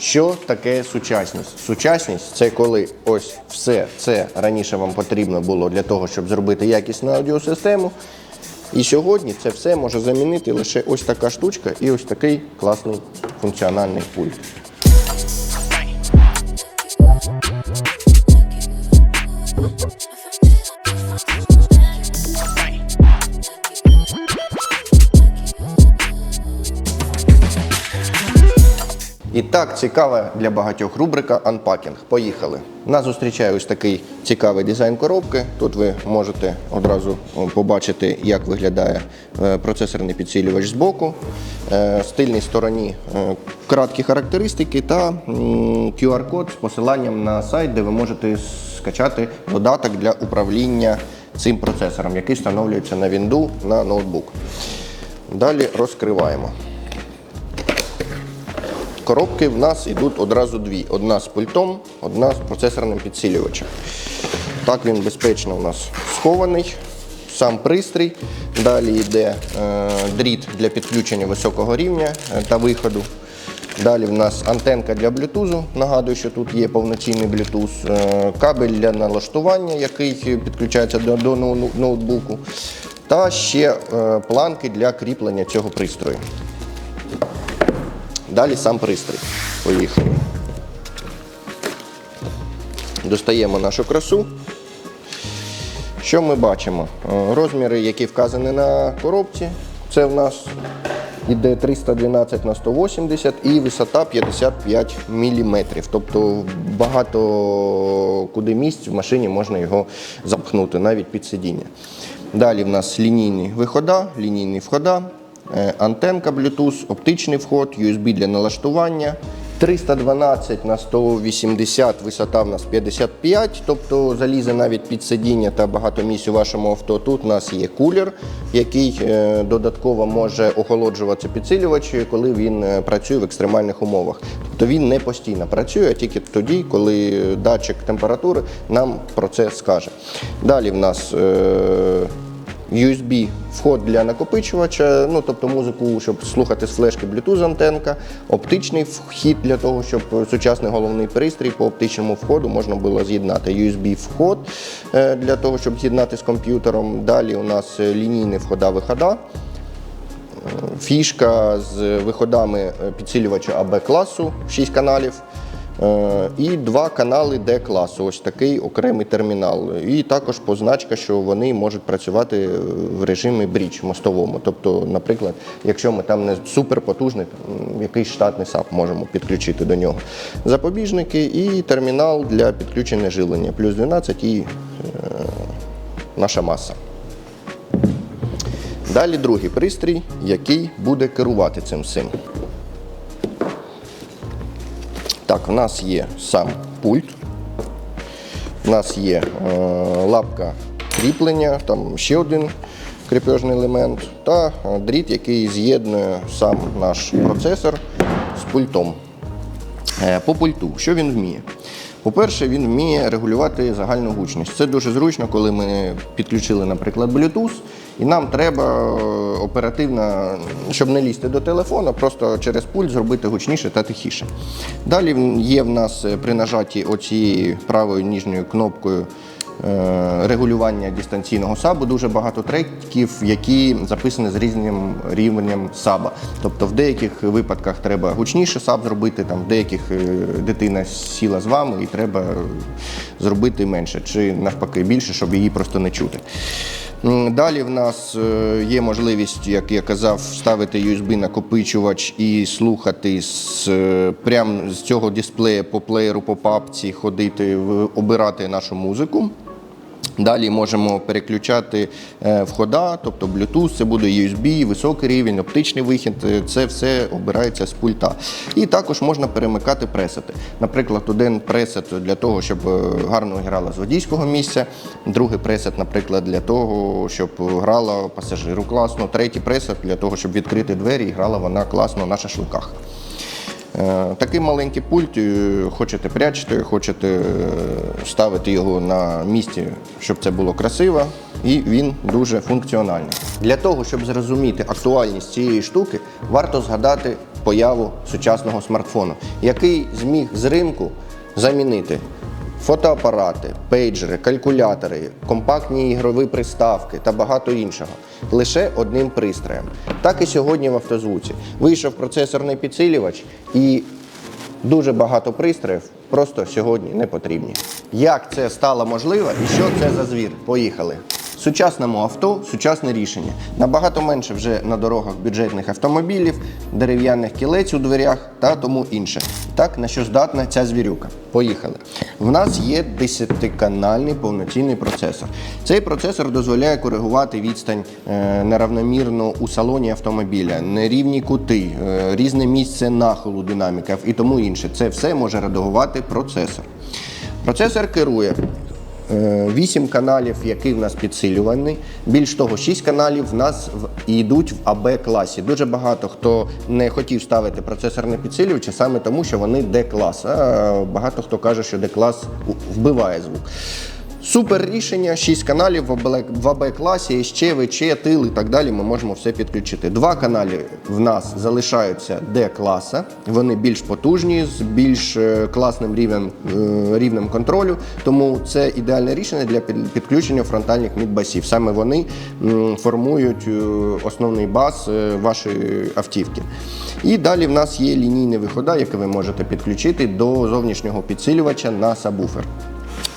Що таке сучасність? Сучасність це коли ось все це раніше вам потрібно було для того, щоб зробити якісну аудіосистему. І сьогодні це все може замінити лише ось така штучка і ось такий класний функціональний пульт. І так, цікава для багатьох рубрика анпакінг. Поїхали. Нас зустрічає ось такий цікавий дизайн коробки. Тут ви можете одразу побачити, як виглядає е, процесорний підсилювач збоку. Е, З тильній стороні е, краткі характеристики та QR-код з посиланням на сайт, де ви можете скачати додаток для управління цим процесором, який встановлюється на Windows на ноутбук. Далі розкриваємо. Коробки в нас йдуть одразу дві: одна з пультом, одна з процесорним підсилювачем. Так він безпечно у нас схований, сам пристрій. Далі йде е, дріт для підключення високого рівня е, та виходу. Далі в нас антенка для блютузу. Нагадую, що тут є повноцінний блютуз, е, кабель для налаштування, який підключається до, до ноутбуку. Та ще е, планки для кріплення цього пристрою. Далі сам пристрій. Поїхали. Достаємо нашу красу. Що ми бачимо? Е, Розміри, які вказані на коробці, це в нас іде 312 на 180 і висота 55 мм. Тобто багато куди місць в машині можна його запхнути, навіть під сидіння. Далі в нас лінійні вихода, лінійні входа, антенка Bluetooth, оптичний вход, USB для налаштування. 312 на 180, висота в нас 55, тобто залізе навіть під сидіння та багато місць у вашому авто. Тут у нас є кулер, який е, додатково може охолоджувати підсилювач, коли він е, працює в екстремальних умовах. Тобто він не постійно працює, а тільки тоді, коли датчик температури нам про це скаже. Далі в нас е, USB вход для накопичувача, ну тобто музику, щоб слухати з флешки Bluetooth антенка, оптичний вхід для того, щоб сучасний головний пристрій по оптичному входу можна було з'єднати. USB вход е, для того, щоб з'єднати з комп'ютером. Далі у нас е, лінійні входа-вихода. Фішка з виходами е, підсилювача АБ класу 6 каналів. Е, І два канали Д класу, ось такий окремий термінал. І також позначка, що вони можуть працювати в режимі брідж мостовому. Тобто, наприклад, якщо ми там не суперпотужний, якийсь штатний САП можемо підключити до нього. Запобіжники і термінал для підключення жилення, плюс 12 і е, наша маса. Далі другий пристрій, який буде керувати цим всім. Так, в нас є сам пульт, в нас є е, лапка кріплення, там ще один кріпежний елемент та е, дріт, який з'єднує сам наш процесор з пультом. Е, По пульту, що він вміє? По-перше, він вміє регулювати загальну гучність. Це дуже зручно, коли ми підключили, наприклад, Bluetooth, і нам треба е, оперативно, щоб не лізти до телефона, просто через пульт зробити гучніше та тихіше. Далі є в нас е, при нажатті оцією правою ніжньою кнопкою е, регулювання дистанційного сабу. Дуже багато треків, які записані з різним рівнем саба. Тобто в деяких випадках треба гучніше саб зробити, там в деяких дитина сіла з вами і треба зробити менше, чи навпаки більше, щоб її просто не чути. Далі в нас е, є можливість, як я казав, ставити USB-накопичувач і слухати з, е, прямо з цього дисплея по плеєру, по папці, ходити, обирати нашу музику. Далі можемо переключати е, входа, тобто Bluetooth, це буде USB, високий рівень, оптичний вихід, е, це все обирається з пульта. І також можна перемикати пресети. Наприклад, один пресет для того, щоб е, гарно грала з водійського місця, другий пресет, наприклад, для того, щоб грала пасажиру класно, третій пресет для того, щоб відкрити двері і грала вона класно на шашликах. Е, Такий маленький пульт, е, хочете прячете, хочете е, ставити його на місці, щоб це було красиво, і він дуже функціональний. Для того, щоб зрозуміти актуальність цієї штуки, варто згадати появу сучасного смартфону, який зміг з ринку замінити фотоапарати, пейджери, калькулятори, компактні ігрові приставки та багато іншого лише одним пристроєм. Так і сьогодні в автозвуці вийшов процесорний підсилювач і дуже багато пристроїв просто сьогодні не потрібні. Як це стало можливо і що це за звір? Поїхали. Сучасному авто сучасне рішення. Набагато менше вже на дорогах бюджетних автомобілів, дерев'яних кілець у дверях та тому інше. Так, на що здатна ця звірюка? Поїхали. В нас є 10-канальний повноцінний процесор. Цей процесор дозволяє коригувати відстань е, неравномірно у салоні автомобіля, нерівні кути, е, різне місце нахилу динаміків і тому інше. Це все може редагувати процесор. Процесор керує. 8 каналів, які в нас підсилювані. Більш того, 6 каналів в нас йдуть в АБ-класі. Дуже багато хто не хотів ставити процесорне підсилювача саме тому, що вони Д-клас. А багато хто каже, що Д-клас вбиває звук. Супер рішення, 6 каналів в АБ АБ-класі, ще ВЧ, тил і так далі. Ми можемо все підключити. Два каналі в нас залишаються Д-класа. Вони більш потужні, з більш е, класним рівнем, е, рівнем контролю. Тому це ідеальне рішення для підключення фронтальних мідбасів. Саме вони формують е, основний бас вашої автівки. І далі в нас є лінійні виходи, які ви можете підключити до зовнішнього підсилювача на сабвуфер.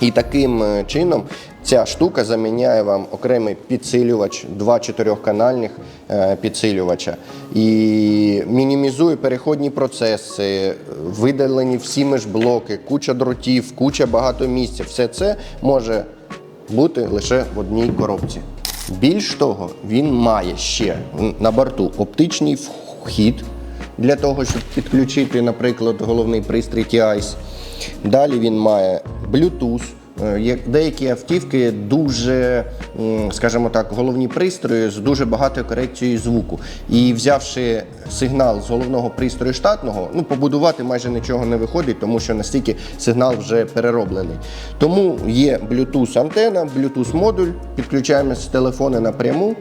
І таким е, чином ця штука заміняє вам окремий підсилювач, два чотирьохканальних е, підсилювача. І мінімізує переходні процеси, видалені всі межблоки, куча дротів, куча багато місця. Все це може бути лише в одній коробці. Більш того, він має ще на борту оптичний вхід для того, щоб підключити, наприклад, головний пристрій TIS. Далі він має Bluetooth. Е, Деякі автівки дуже, скажімо так, головні пристрої з дуже багатою корекцією звуку. І взявши сигнал з головного пристрою штатного, ну побудувати майже нічого не виходить, тому що настільки сигнал вже перероблений. Тому є Bluetooth антена, Bluetooth модуль, підключаємо з телефону напряму.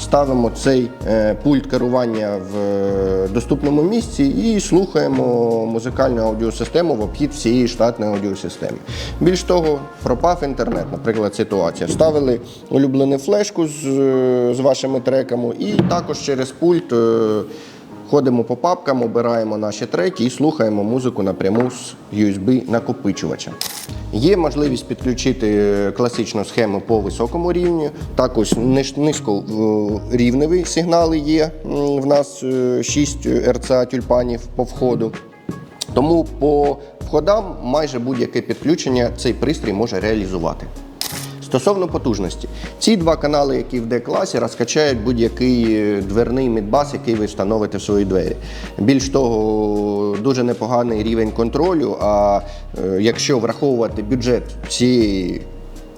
Ставимо цей е, пульт керування в е, доступному місці і слухаємо музикальну аудіосистему в обхід всієї штатної аудіосистеми. Більш того, пропав інтернет, наприклад, ситуація. Вставили улюблену флешку з, е, з вашими треками, і також через пульт. Е, Ходимо по папкам, обираємо наші треки і слухаємо музику напряму з USB накопичувача. Є можливість підключити е, класичну схему по високому рівню. Також низькорівневі сигнали є. В нас 6 РЦА тюльпанів по входу. Тому по входам майже будь-яке підключення цей пристрій може реалізувати. Стосовно потужності, ці два канали, які в D-класі, розкачають будь-який е, дверний мідбас, який ви встановите в свої двері. Більш того, дуже непоганий рівень контролю. А е, якщо враховувати бюджет цієї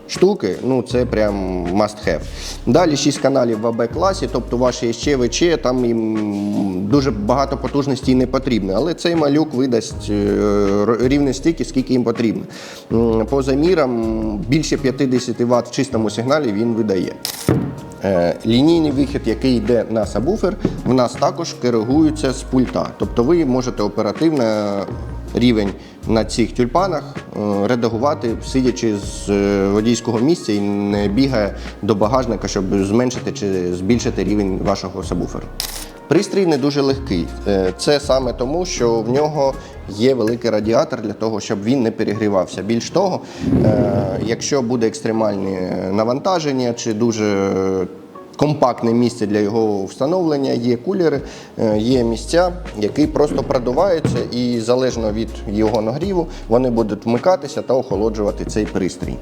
штуки, ну це прям must have. Далі 6 каналів в АБ-класі, тобто ваші ще ВЧ, там їм дуже багато потужності не потрібно. Але цей малюк видасть е, р- рівно стільки, скільки їм потрібно. По замірам більше 50 Вт в чистому сигналі він видає. Е, Лінійний вихід, який йде на сабвуфер, в нас також коригується з пульта. Тобто ви можете оперативно рівень на цих тюльпанах е, редагувати, сидячи з е, водійського місця і не бігає до багажника, щоб зменшити чи збільшити рівень вашого сабвуферу. Пристрій не дуже легкий. Е, Це саме тому, що в нього є великий радіатор для того, щоб він не перегрівався. Більш того, якщо буде екстремальне навантаження чи дуже компактне місце для його встановлення, є кулери, е, є місця, які просто продуваються, і залежно від його нагріву вони будуть вмикатися та охолоджувати цей пристрій.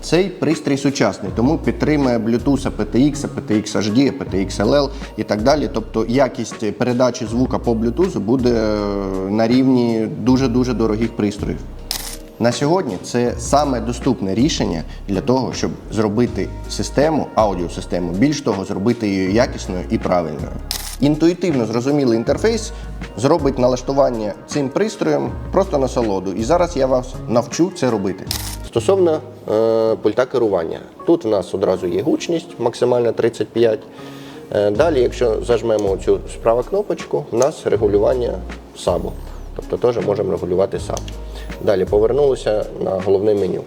Цей пристрій сучасний, тому підтримує Bluetooth aptX, aptX HD, aptX LL і так далі. Тобто якість передачі звука по Bluetooth буде е, на рівні дуже-дуже дорогих пристроїв. На сьогодні це саме доступне рішення для того, щоб зробити систему, аудіосистему, більш того, зробити її якісною і правильною. Інтуїтивно зрозумілий інтерфейс зробить налаштування цим пристроєм просто насолоду. І зараз я вас навчу це робити. Стосовно е, пульта керування, тут у нас одразу є гучність, максимальна 35. Е, Далі, якщо зажмемо цю справа кнопочку, у нас регулювання сабу. Тобто теж можемо регулювати саб. Далі повернулися на головне меню.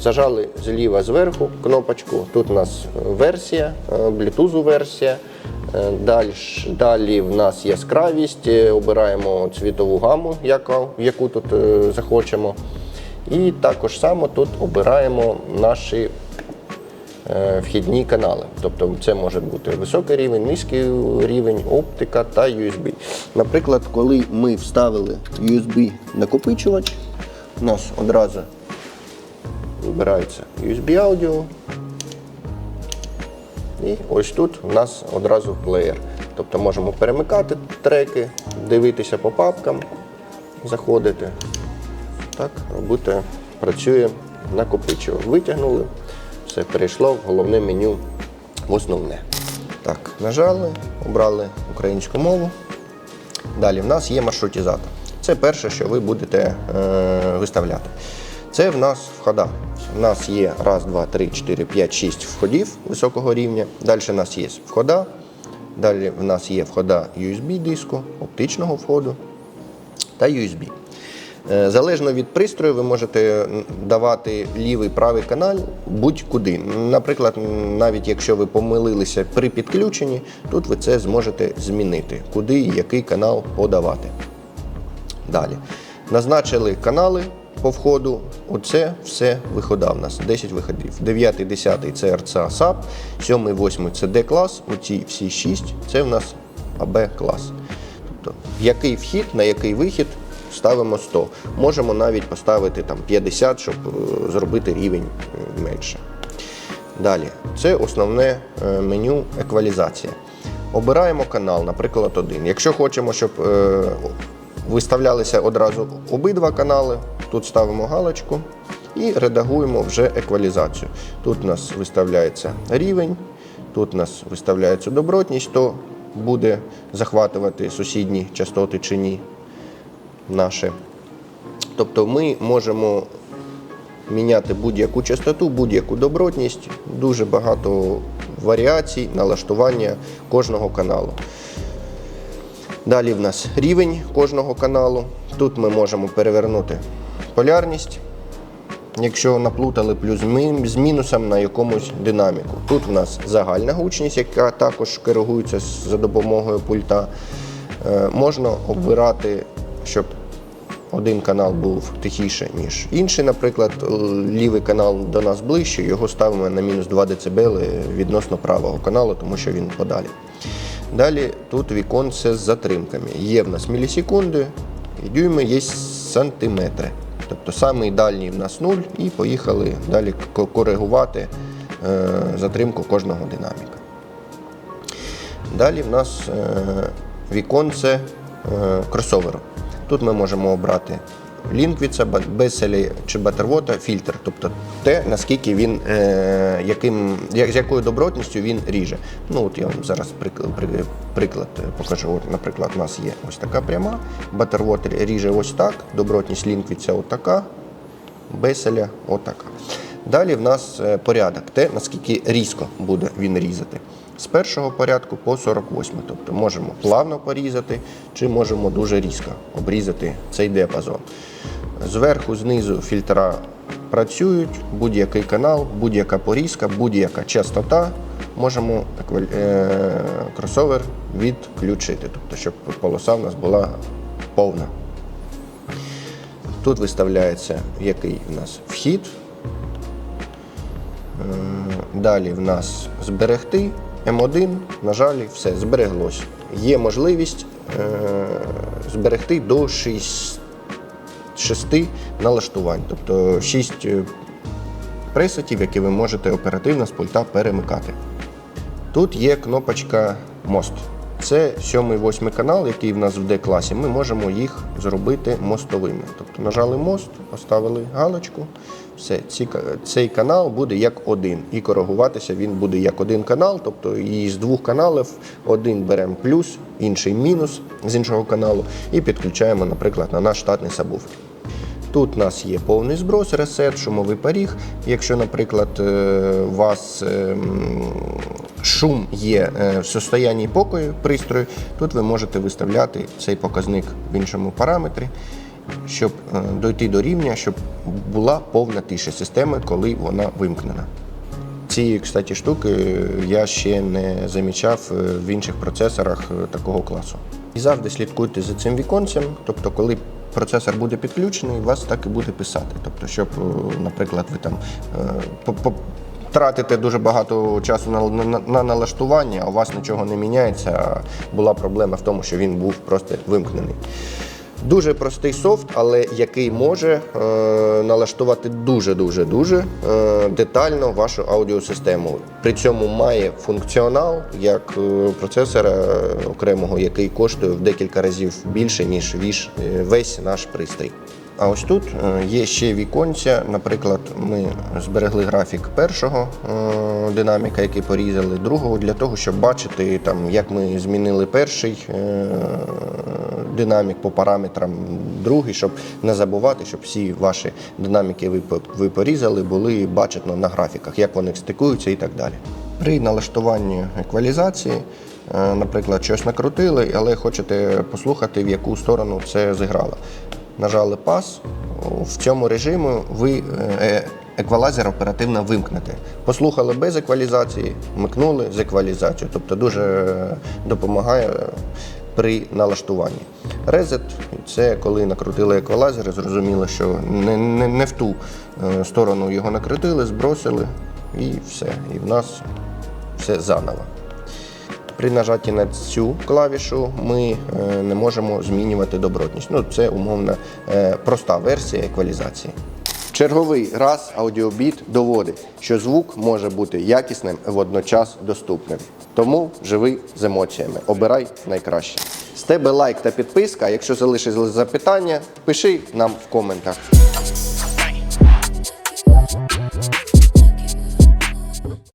Зажали зліва зверху кнопочку. Тут у нас версія, е, Bluetooth версія. Е, Далі, далі в нас яскравість, е, обираємо цвітову гаму, яку тут е, захочемо. І також само тут обираємо наші е, вхідні канали. Тобто це може бути високий рівень, низький рівень, оптика та USB. Наприклад, коли ми вставили USB накопичувач, у нас одразу вибирається USB аудіо. І ось тут у нас одразу плеєр. Тобто можемо перемикати треки, дивитися по папкам, заходити. Так, робити, працює накопичувач. Витягнули, все перейшло в головне меню в основне. Так, нажали, обрали українську мову. Далі в нас є маршрутизатор. Це перше, що ви будете е, виставляти. Це в нас входа. У нас є раз, два, три, чотири, п'ять, шість входів високого рівня. Далі в нас є входа. Далі в нас є входа USB-диску, оптичного входу та USB. Е, Залежно від пристрою, ви можете давати лівий правий канал будь-куди. Наприклад, навіть якщо ви помилилися при підключенні, тут ви це зможете змінити, куди і який канал подавати. Далі. Назначили канали по входу. Оце все вихода в нас. 10 виходів. 9, 10 це RCA SAP, 7, 8 це D клас, оці всі 6 це в нас AB клас. Тобто, який вхід, на який вихід ставимо 100. Можемо навіть поставити там 50, щоб е, зробити рівень е, менше. Далі, це основне е, меню еквалізація. Обираємо канал, наприклад, один. Якщо хочемо, щоб виставлялися одразу обидва канали, тут ставимо галочку і редагуємо вже еквалізацію. Тут у нас виставляється рівень, тут у нас виставляється добротність, то буде захватувати сусідні частоти чи ні наше. Тобто ми можемо міняти будь-яку частоту, будь-яку добротність, дуже багато варіацій, налаштування кожного каналу. Далі в нас рівень кожного каналу. Тут ми можемо перевернути полярність, якщо наплутали плюс з мінусом на якомусь динаміку. Тут в нас загальна гучність, яка також коригується з- за допомогою пульта. Е, Можна обирати, щоб один канал був тихіше, ніж інший. Наприклад, лівий канал до нас ближче, його ставимо на мінус 2 дБ відносно правого каналу, тому що він подалі. Далі тут віконце з затримками. Є в нас мілісекунди, і дюйми є сантиметри. Тобто самий дальній в нас 0 і поїхали далі коригувати е, затримку кожного динаміка. Далі в нас е, віконце кросоверу. Тут ми можемо обрати лінквіца, беселі чи батервота, фільтр, тобто те, наскільки він, е, яким, як, з якою добротністю він ріже. Ну от я вам зараз приклад, приклад покажу. От, наприклад, у нас є ось така пряма, батервот ріже ось так, добротність лінквіця отака, беселя отака. Далі в нас е, порядок, те, наскільки різко буде він різати. З першого порядку по 48. Тобто можемо плавно порізати, чи можемо дуже різко обрізати цей діапазон. Зверху, знизу фільтра працюють, будь-який канал, будь-яка порізка, будь-яка частота. Можемо е, кросовер відключити, тобто, щоб полоса в нас була повна. Тут виставляється, який в нас вхід. Е, Далі в нас зберегти М1, на жаль, все, збереглось. Є можливість е, зберегти до 6, 6 налаштувань, тобто 6 пресетів, які ви можете оперативно з пульта перемикати. Тут є кнопочка мост. Це 7-8 канал, який в нас в D-класі. Ми можемо їх зробити мостовими. Тобто нажали мост, поставили галочку. Все, ці, цей канал буде як один. І коригуватися він буде як один канал. Тобто і з двох каналів один беремо плюс, інший мінус з іншого каналу і підключаємо, наприклад, на наш штатний сабвуфер. Тут у нас є повний зброс, ресет, шумовий поріг. Якщо, наприклад, е, у вас ем, шум є е, в состоянні покою пристрою, тут ви можете виставляти цей показник в іншому параметрі, щоб е, дойти до рівня, щоб була повна тиша системи, коли вона вимкнена. Ці, кстати, штуки я ще не замічав е, в інших процесорах такого класу. І завжди слідкуйте за цим віконцем, тобто, коли процесор буде підключений, вас так і буде писати. Тобто, щоб, наприклад, ви там тратите дуже багато часу на, на, на налаштування, а у вас нічого не міняється. Була проблема в тому, що він був просто вимкнений. Дуже простий софт, але який може е, налаштувати дуже-дуже дуже е, детально вашу аудіосистему. При цьому має функціонал як е, процесора е, окремого, який коштує в декілька разів більше, ніж е, весь наш пристрій. А ось тут е, є ще віконця. Наприклад, ми зберегли графік першого е, динаміка, який порізали, другого для того, щоб бачити, там, як ми змінили перший е, динамік по параметрам, другий, щоб не забувати, щоб всі ваші динаміки ви, порізали, були бачено на графіках, як вони стикуються і так далі. При налаштуванні еквалізації, наприклад, щось накрутили, але хочете послухати, в яку сторону це зіграло. Нажали пас. В цьому режимі ви е, еквалайзер оперативно вимкнете. Послухали без еквалізації, вмикнули з еквалізацією. Тобто дуже допомагає при налаштуванні. Резет це коли накрутили еквалайзер, зрозуміло, що не, не, не в ту е, сторону його накрутили, збросили і все. І в нас все заново. При нажатті на цю клавішу ми е, не можемо змінювати добротність. Ну, це умовно е, проста версія еквалізації. Черговий раз аудіобіт доводить, що звук може бути якісним і водночас доступним. Тому живи з емоціями. Обирай найкраще. З тебе лайк та підписка. Якщо залишились запитання, пиши нам в коментах.